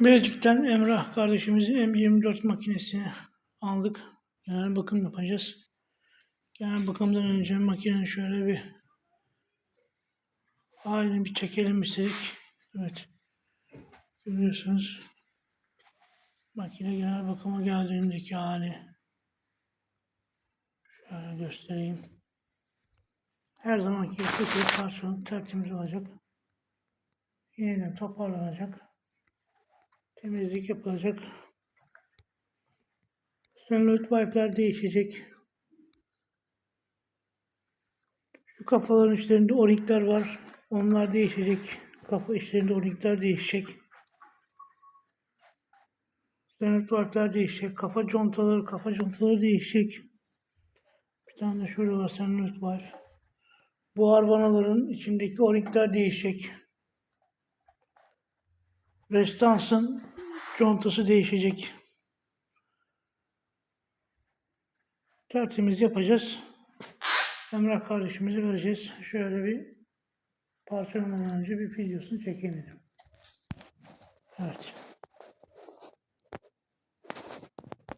Bilecik'ten Emrah kardeşimizin M24 makinesini aldık. Genel bakım yapacağız. Genel bakımdan önce makinenin şöyle bir halini bir çekelim istedik. Evet. Görüyorsunuz. Makine genel bakıma geldiğindeki hali. Şöyle göstereyim. Her zamanki kötü parçalı tertemiz olacak. Yeniden toparlanacak. Temizlik yapılacak. Solenoid wipe'ler değişecek. Şu kafaların içlerinde o-ringler var. Onlar değişecek. Kafa içlerinde o-ringler değişecek. Solenoid wipe'ler değişecek. Kafa contaları, kafa contaları değişecek. Bir tane de şurada var solenoid wipe. Buhar vanaların içindeki o-ringler değişecek. Restansın contası değişecek. Tertemiz yapacağız. Emrah kardeşimize vereceğiz. Şöyle bir parçalamadan önce bir videosunu çekeyim dedim. Evet.